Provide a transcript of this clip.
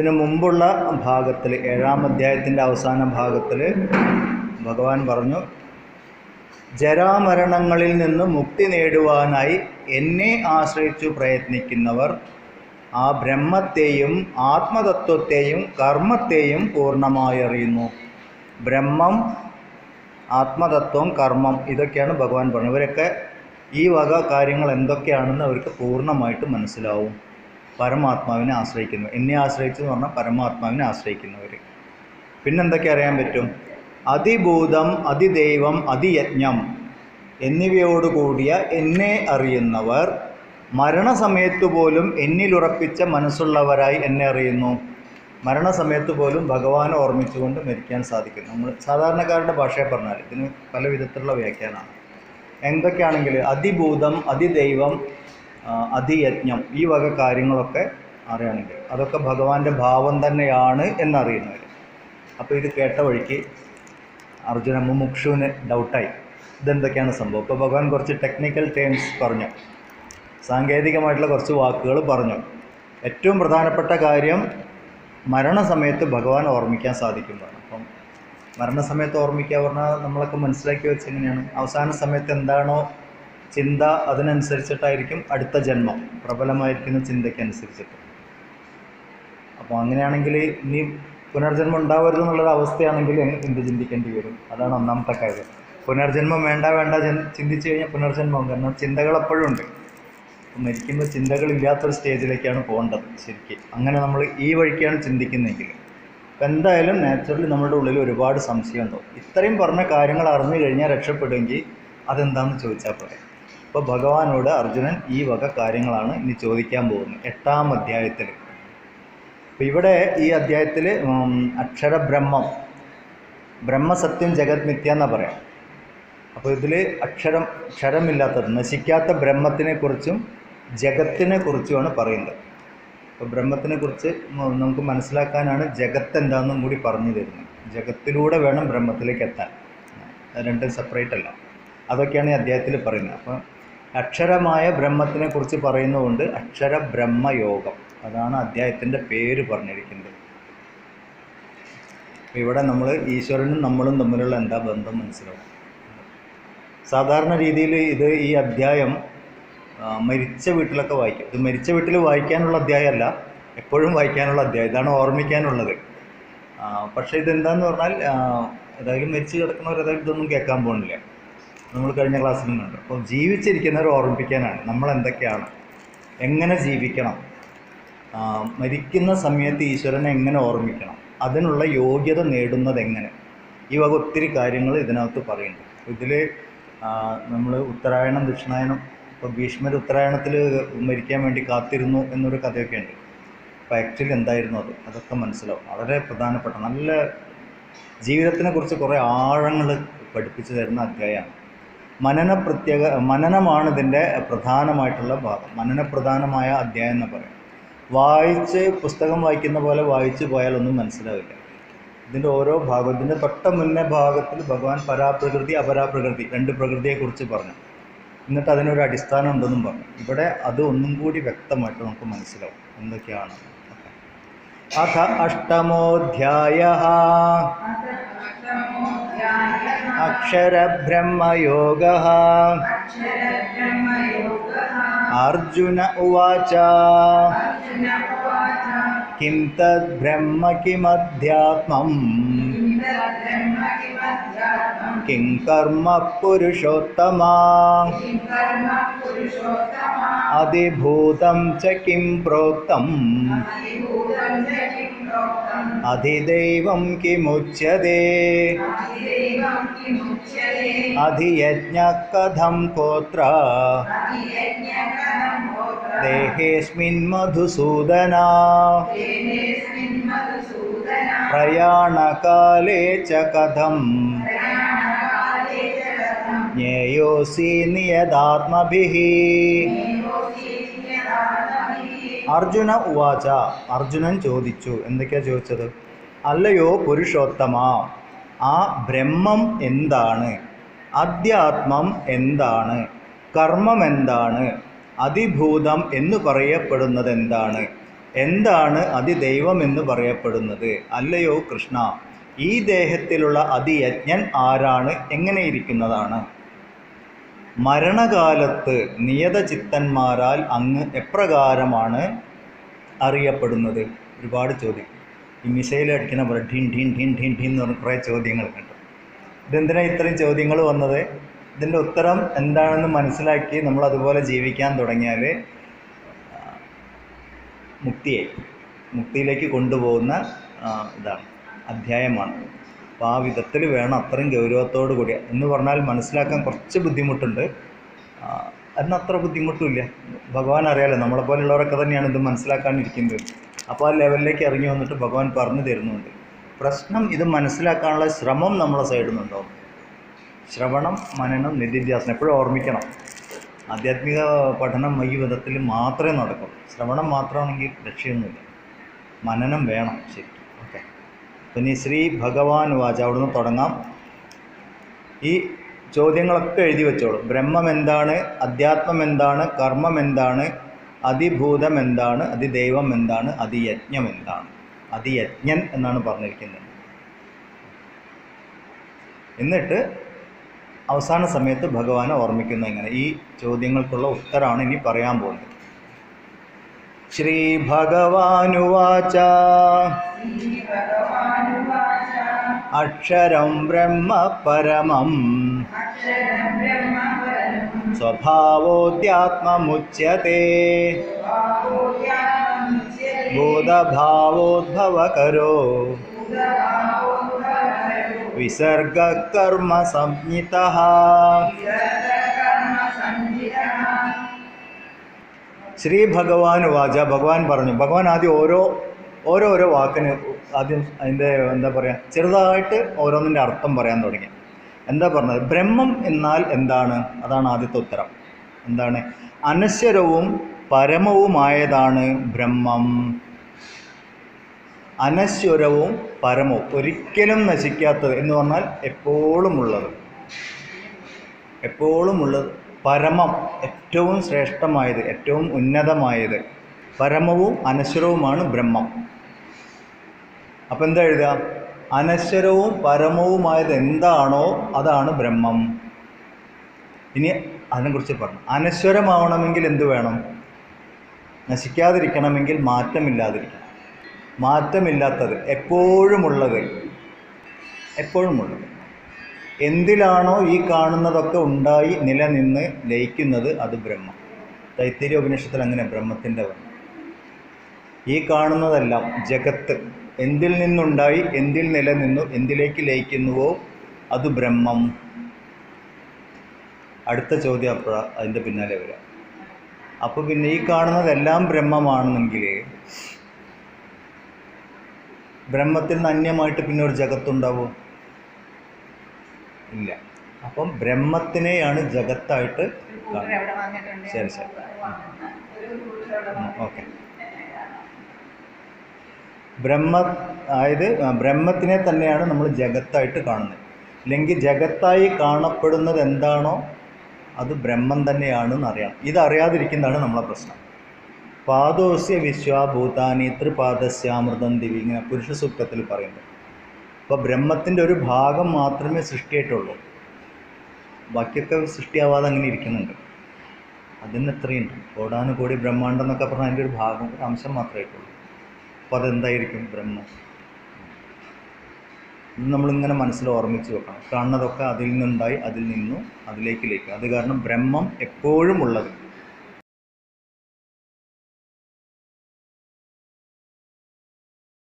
ഇതിനു മുമ്പുള്ള ഭാഗത്തിൽ ഏഴാം അധ്യായത്തിന്റെ അവസാന ഭാഗത്തിൽ ഭഗവാൻ പറഞ്ഞു ജരാമരണങ്ങളിൽ നിന്ന് മുക്തി നേടുവാനായി എന്നെ ആശ്രയിച്ചു പ്രയത്നിക്കുന്നവർ ആ ബ്രഹ്മത്തെയും ആത്മതത്വത്തെയും കർമ്മത്തെയും പൂർണമായി അറിയുന്നു ബ്രഹ്മം ആത്മതത്വം കർമ്മം ഇതൊക്കെയാണ് ഭഗവാൻ പറഞ്ഞത്. ഇവരൊക്കെ ഈ വക കാര്യങ്ങൾ എന്തൊക്കെയാണെന്ന് അവർക്ക് പൂർണമായിട്ട് മനസ്സിലാവും. പരമാത്മാവിനെ ആശ്രയിക്കുന്നു. എന്നെ ആശ്രയിച്ചു എന്ന് പറഞ്ഞാൽ പരമാത്മാവിനെ ആശ്രയിക്കുന്നവർ പിന്നെന്തൊക്കെ അറിയാൻ പറ്റും? അതിഭൂതം അതിദൈവം അതിയജ്ഞം എന്നിവയോടുകൂടിയ എന്നെ അറിയുന്നവർ മരണസമയത്തു പോലും എന്നിലുറപ്പിച്ച മനസ്സുള്ളവരായി എന്നെ അറിയുന്നു. മരണസമയത്ത് പോലും ഭഗവാനെ ഓർമ്മിച്ചുകൊണ്ട് മരിക്കാൻ സാധിക്കും നമ്മൾ സാധാരണക്കാരുടെ ഭാഷയെ പറഞ്ഞാൽ ഇതിന് പല വിധത്തിലുള്ള വ്യാഖ്യാനമാണ്. എന്തൊക്കെയാണെങ്കിൽ അതിഭൂതം അതിദൈവം അതിയജ്ഞം ഈ വക കാര്യങ്ങളൊക്കെ അറിയണമെങ്കിൽ. അതൊക്കെ ഭഗവാന്റെ ഭാവം തന്നെയാണ് എന്നറിയുന്നവർ അപ്പോൾ ഇത് കേട്ട വഴിക്ക് അർജുന മുമുക്ഷുവിന് ഡൗട്ടായി ഇതെന്തൊക്കെയാണ് സംഭവം? ഇപ്പോൾ ഭഗവാൻ കുറച്ച് ടെക്നിക്കൽ ടേംസ് പറഞ്ഞു. സാങ്കേതികമായിട്ടുള്ള കുറച്ച് വാക്കുകൾ പറഞ്ഞു. ഏറ്റവും പ്രധാനപ്പെട്ട കാര്യം മരണസമയത്ത് ഭഗവാൻ ഓർമ്മിക്കാൻ സാധിക്കുന്നതാണ്. അപ്പം മരണസമയത്ത് ഓർമ്മിക്കുക പറഞ്ഞാൽ നമ്മളൊക്കെ മനസ്സിലാക്കി വെച്ച് എങ്ങനെയാണ് അവസാന സമയത്ത് എന്താണോ ചിന്ത അതിനനുസരിച്ചിട്ടായിരിക്കും അടുത്ത ജന്മം. പ്രബലമായിരിക്കുന്ന ചിന്തയ്ക്ക് അനുസരിച്ചിട്ട് അപ്പോൾ അങ്ങനെയാണെങ്കിൽ ഇനി പുനർജന്മം ഉണ്ടാവരുത് എന്നുള്ളൊരു അവസ്ഥയാണെങ്കിൽ എന്ത് ചിന്തിക്കേണ്ടി വരും? അതാണ് ഒന്നാമത്തെ കാര്യം. പുനർജന്മം വേണ്ട വേണ്ട ചിന്തിച്ചു കഴിഞ്ഞാൽ പുനർജന്മം. കാരണം ചിന്തകൾ എപ്പോഴും ഉണ്ട്. മരിക്കുമ്പോൾ ചിന്തകളില്ലാത്തൊരു സ്റ്റേജിലേക്കാണ് പോകേണ്ടത് ശരിക്കും. അങ്ങനെ നമ്മൾ ഈ വഴിക്കാണ് ചിന്തിക്കുന്നതെങ്കിൽ. അപ്പം എന്തായാലും നാച്ചുറലി നമ്മുടെ ഉള്ളിൽ ഒരുപാട് സംശയം ഉണ്ടാവും ഇത്രയും പറഞ്ഞ കാര്യങ്ങൾ അറിഞ്ഞു കഴിഞ്ഞാൽ രക്ഷപ്പെടുമെങ്കിൽ അതെന്താണെന്ന് ചോദിച്ചാൽ പോരെ. അപ്പോൾ ഭഗവാനോട് അർജുനൻ ഈ വക കാര്യങ്ങളാണ് ഇനി ചോദിക്കാൻ പോകുന്നത്. എട്ടാം അധ്യായത്തിൽ. അപ്പോൾ ഇവിടെ ഈ അധ്യായത്തിൽ അക്ഷരബ്രഹ്മം ബ്രഹ്മസത്യം ജഗത് മിഥ്യ എന്നാണ് പറയാം. അപ്പോൾ ഇതിൽ അക്ഷരം ക്ഷരമില്ലാത്തത് നശിക്കാത്ത ബ്രഹ്മത്തിനെക്കുറിച്ചും ജഗത്തിനെ കുറിച്ചുമാണ് പറയുന്നത്. അപ്പോൾ ബ്രഹ്മത്തിനെ കുറിച്ച് നമുക്ക് മനസ്സിലാക്കാനാണ് ജഗത്ത് എന്താണെന്നും കൂടി പറഞ്ഞു തരുന്നത്. ജഗത്തിലൂടെ വേണം ബ്രഹ്മത്തിലേക്ക് എത്താൻ. രണ്ടും സെപ്പറേറ്റ് അല്ല. അതൊക്കെയാണ് ഈ അദ്ദേഹത്തിൽ പറയുന്നത്. അപ്പോൾ അക്ഷരമായ ബ്രഹ്മത്തിനെ കുറിച്ച് പറയുന്നതുകൊണ്ട് അക്ഷര ബ്രഹ്മയോഗം അതാണ് അദ്ദേഹത്തിന്റെ പേര് പറഞ്ഞിരിക്കുന്നത്. ഇവിടെ നമ്മൾ ഈശ്വരനും നമ്മളും തമ്മിലുള്ള എന്താ ബന്ധം മനസ്സിലാവും. സാധാരണ രീതിയിൽ ഇത് ഈ അധ്യായം മരിച്ച വീട്ടിലൊക്കെ വായിക്കും. ഇത് മരിച്ച വീട്ടിൽ വായിക്കാനുള്ള അധ്യായമല്ല എപ്പോഴും വായിക്കാനുള്ള അധ്യായം. ഇതാണ് ഓർമ്മിക്കാനുള്ളത്. പക്ഷേ ഇതെന്താന്ന് പറഞ്ഞാൽ ഏതായാലും മരിച്ചു കിടക്കുന്നവർ ഏതായാലും ഇതൊന്നും കേൾക്കാൻ പോകുന്നില്ല. നമ്മൾ കഴിഞ്ഞ ക്ലാസ്സിലും കണ്ടു. അപ്പോൾ ജീവിച്ചിരിക്കുന്നവർ ഓർമ്മിപ്പിക്കാനാണ്. നമ്മൾ എന്തൊക്കെയാണ്? എങ്ങനെ ജീവിക്കണം? മരിക്കുന്ന സമയത്ത് ഈശ്വരനെ എങ്ങനെ ഓർമ്മിക്കണം? അതിനുള്ള യോഗ്യത നേടുന്നത് എങ്ങനെ? ഈ വക ഒത്തിരി കാര്യങ്ങൾ ഇതിനകത്ത് പറയുന്നുണ്ട്. ഇതിൽ നമ്മൾ ഉത്തരായണം ദക്ഷിണായണം ഇപ്പോൾ ഭീഷ്മർ ഉത്തരായണത്തിൽ മരിക്കാൻ വേണ്ടി കാത്തിരുന്നു എന്നൊരു കഥയൊക്കെ ഉണ്ട്. അപ്പോൾ ആക്ച്വലി എന്തായിരുന്നു അത്? അതൊക്കെ മനസ്സിലാവും. വളരെ പ്രധാനപ്പെട്ട നല്ല ജീവിതത്തിനെ കുറിച്ച് കുറേ ആഴങ്ങൾ പഠിപ്പിച്ചു തരുന്ന അധ്യായമാണ്. മനന പ്രത്യേക മനനമാണ് ഇതിന്റെ പ്രധാനമായിട്ടുള്ള ഭാഗം. മനനപ്രധാനമായ അധ്യായം എന്ന് പറയും. വായിച്ച് പുസ്തകം വായിക്കുന്ന പോലെ വായിച്ചു പോയാൽ ഒന്നും മനസ്സിലാവില്ല. ഇതിന്റെ ഓരോ ഭാഗം ഇതിന്റെ തൊട്ട മുന്നേ ഭാഗത്തിൽ ഭഗവാൻ പരാപ്രകൃതി അപരാപ്രകൃതി രണ്ട് പ്രകൃതിയെക്കുറിച്ച് പറഞ്ഞു. എന്നിട്ട് അതിനൊരു അടിസ്ഥാനം ഉണ്ടെന്നും പറഞ്ഞു. ഇവിടെ അത് ഒന്നും കൂടി വ്യക്തമായിട്ട് നമുക്ക് മനസ്സിലാവും എന്തൊക്കെയാണ്. അഥ അഷ്ടമോധ്യായ अक्षरब्रह्मयोगः अर्जुन उवाच किं तद्ब्रह्म किमध्यात्मम् किं कर्म पुरुषोत्तमा अधिभूतं च किं प्रोक्तम् अधिदैवं किमुच्यते? अधियज्ञः कथं कोत्र? देहेऽस्मिन् मधुसूदना। प्रयाणकाले च कथं ज्ञेयोऽसि नियदात्मभिः അർജുന ഉവാച. അർജുനൻ ചോദിച്ചു എന്തൊക്കെയാ ചോദിച്ചത്? അല്ലയോ പുരുഷോത്തമ ആ ബ്രഹ്മം എന്താണ്? അധ്യാത്മം എന്താണ്? കർമ്മം എന്താണ്? അതിഭൂതം എന്ന് പറയപ്പെടുന്നത് എന്താണ് എന്താണ് അതിദൈവം എന്ന് പറയപ്പെടുന്നത്? അല്ലയോ കൃഷ്ണ ഈ ദേഹത്തിലുള്ള അതിയജ്ഞൻ ആരാണ്? എങ്ങനെയിരിക്കുന്നതാണ് മരണകാലത്ത് നിയതചിത്തന്മാരാൽ അങ്ങ് എപ്രകാരമാണ് അറിയപ്പെടുന്നത്? ഒരുപാട് ചോദ്യം. ഈ മിസൈൽ അടിക്കുന്ന പോലെ ഠീൻ ഠീൻ ഠീൻ ഠീൻ ഠീൻ എന്ന് പറഞ്ഞ കുറേ ചോദ്യങ്ങൾ കണ്ടു. ഇതെന്തിനാണ് ഇത്രയും ചോദ്യങ്ങൾ വന്നത്? ഇതിന്റെ ഉത്തരം എന്താണെന്ന് മനസ്സിലാക്കി നമ്മൾ അതുപോലെ ജീവിക്കാൻ തുടങ്ങിയാൽ മുക്തിയെ മുക്തിയിലേക്ക് കൊണ്ടുപോകുന്ന ഇതാണ്. അധ്യായമാണ്. അപ്പോൾ ആ വിധത്തിൽ വേണം അത്രയും ഗൗരവത്തോടു കൂടി. എന്ന് പറഞ്ഞാൽ മനസ്സിലാക്കാൻ കുറച്ച് ബുദ്ധിമുട്ടുണ്ട്. അത്ര ബുദ്ധിമുട്ടുമില്ല. ഭഗവാൻ അറിയാലോ നമ്മളെ പോലെയുള്ളവരൊക്കെ തന്നെയാണ് ഇത് മനസ്സിലാക്കാനിരിക്കുന്നത്. അപ്പോൾ ആ ലെവലിലേക്ക് ഇറങ്ങി വന്നിട്ട് ഭഗവാൻ പറഞ്ഞു തരുന്നുണ്ട്. പ്രശ്നം ഇത് മനസ്സിലാക്കാനുള്ള ശ്രമം നമ്മളെ സൈഡിൽ നിന്നുണ്ടാവും ശ്രവണം മനനം നിധിധ്യാസനം എപ്പോഴും ഓർമ്മിക്കണം. ആധ്യാത്മിക പഠനം ഈ വിധത്തിൽ മാത്രമേ നടക്കൂ. ശ്രവണം മാത്രമാണെങ്കിൽ രക്ഷയൊന്നുമില്ല. മനനം വേണം ശരി പിന്നെ ശ്രീ ഭഗവാൻ വാച അവിടുന്ന് തുടങ്ങാം. ഈ ചോദ്യങ്ങളൊക്കെ എഴുതി വെച്ചോളൂ. ബ്രഹ്മം എന്താണ്? അധ്യാത്മം എന്താണ്? കർമ്മം എന്താണ്? അതിഭൂതം എന്താണ്? അതിദൈവം എന്താണ്? അതിയജ്ഞം എന്താണ്? അതിയജ്ഞൻ എന്നാണ് പറഞ്ഞിരിക്കുന്നത്. എന്നിട്ട് അവസാന സമയത്ത് ഭഗവാനെ ഓർമ്മിക്കുന്ന ഇങ്ങനെ ഈ ചോദ്യങ്ങൾക്കുള്ള ഉത്തരമാണ് ഇനി പറയാൻ പോകുന്നത്. ശ്രീ ഭഗവാനുവാച. അക്ഷരം ബ്രഹ്മ പരമം. സ്വഭാവോദ്യാത്മമുച്യത്തെ ബോധഭാവോദ്ഭവകരോ. വിസർഗകർമ്മ സംഹിത ശ്രീ ഭഗവാൻ വാച ഭഗവാൻ പറഞ്ഞു. ഭഗവാൻ ആദ്യം ഓരോ ഓരോരോ വാക്കിന് ആദ്യം അതിന്റെ എന്താ പറയുക ചെറുതായിട്ട് ഓരോന്നിന്റെ അർത്ഥം പറയാൻ തുടങ്ങി. എന്താ പറഞ്ഞത്? ബ്രഹ്മം എന്നാൽ എന്താണ്? അതാണ് ആദ്യത്തെ ഉത്തരം. എന്താണ്? അനശ്വരവും പരമവുമായതാണ് ബ്രഹ്മം. അനശ്വരവും പരമവും ഒരിക്കലും നശിക്കാത്തത് എന്ന് പറഞ്ഞാൽ എപ്പോഴും ഉള്ളത്. എപ്പോഴും ഉള്ളത് പരമം ഏറ്റവും ശ്രേഷ്ഠമായത് ഏറ്റവും ഉന്നതമായത്. പരമവും അനശ്വരവുമാണ് ബ്രഹ്മം. അപ്പം എന്താ എഴുതുക? അനശ്വരവും പരമവുമായത് എന്താണോ അതാണ് ബ്രഹ്മം. ഇനി അതിനെക്കുറിച്ച് പറഞ്ഞു. അനശ്വരമാവണമെങ്കിൽ എന്ത് വേണം? നശിക്കാതിരിക്കണമെങ്കിൽ മാറ്റമില്ലാതിരിക്കണം. മാറ്റമില്ലാത്തത് എപ്പോഴുമുള്ളത്? എപ്പോഴുമുള്ളത്. എന്തിലാണോ ഈ കാണുന്നതൊക്കെ ഉണ്ടായി നിലനിന്ന് ലയിക്കുന്നത് അത് ബ്രഹ്മം. തൈത്തിരി ഉപനിഷത്തിൽ അങ്ങനെ ബ്രഹ്മത്തിന്റെ ഈ കാണുന്നതെല്ലാം ജഗത്ത് എന്തിൽ നിന്നുണ്ടായി എന്തിൽ നിലനിന്നു എന്തിലേക്ക് ലയിക്കുന്നുവോ അത് ബ്രഹ്മം. അടുത്ത ചോദ്യം അപ്പോഴാ അതിന്റെ പിന്നാലെ വരാം. അപ്പോൾ പിന്നെ ഈ കാണുന്നതെല്ലാം ബ്രഹ്മമാണെന്നെങ്കിൽ ബ്രഹ്മത്തിൽ നിന്ന് അന്യമായിട്ട് പിന്നെ ഒരു ജഗത്തുണ്ടാവോ? ഇല്ല. അപ്പം ബ്രഹ്മത്തിനെയാണ് ജഗത്തായിട്ട് കാണുന്നത് ശരി ശരി. ഓക്കെ. ബ്രഹ്മ അതായത് ബ്രഹ്മത്തിനെ തന്നെയാണ് നമ്മൾ ജഗത്തായിട്ട് കാണുന്നത്. അല്ലെങ്കിൽ ജഗത്തായി കാണപ്പെടുന്നത് എന്താണോ അത് ബ്രഹ്മം തന്നെയാണെന്ന് അറിയാം. ഇതറിയാതിരിക്കുന്നതാണ് നമ്മളെ പ്രശ്നം. പാദോസ്യ വിശ്വാഭൂതാനി ത്രിപാദസ്യാമൃതം ദിവി ഇങ്ങനെ പുരുഷ സൂക്തത്തിൽ പറയുന്നത്. അപ്പോൾ ബ്രഹ്മത്തിന്റെ ഒരു ഭാഗം മാത്രമേ സൃഷ്ടിയായിട്ടുള്ളൂ. ബാക്കിയൊക്കെ സൃഷ്ടിയാവാതെ അങ്ങനെ ഇരിക്കുന്നുണ്ട്. അതിന് എത്രയുണ്ട് കോടാനുകോടി ബ്രഹ്മാണ്ടം എന്നൊക്കെ പറഞ്ഞാൽ അതിന്റെ ഒരു ഭാഗം ഒരു അംശം മാത്രമേ ആയിട്ടുള്ളൂ. അപ്പോൾ അതെന്തായിരിക്കും ബ്രഹ്മം? നമ്മളിങ്ങനെ മനസ്സിൽ ഓർമ്മിച്ച് വെക്കണം. കാണുന്നതൊക്കെ അതിൽ നിന്നുണ്ടായി അതിൽ നിന്നു അതിലേക്ക് ലയിക്കും അത് കാരണം ബ്രഹ്മം എപ്പോഴും ഉള്ളത്.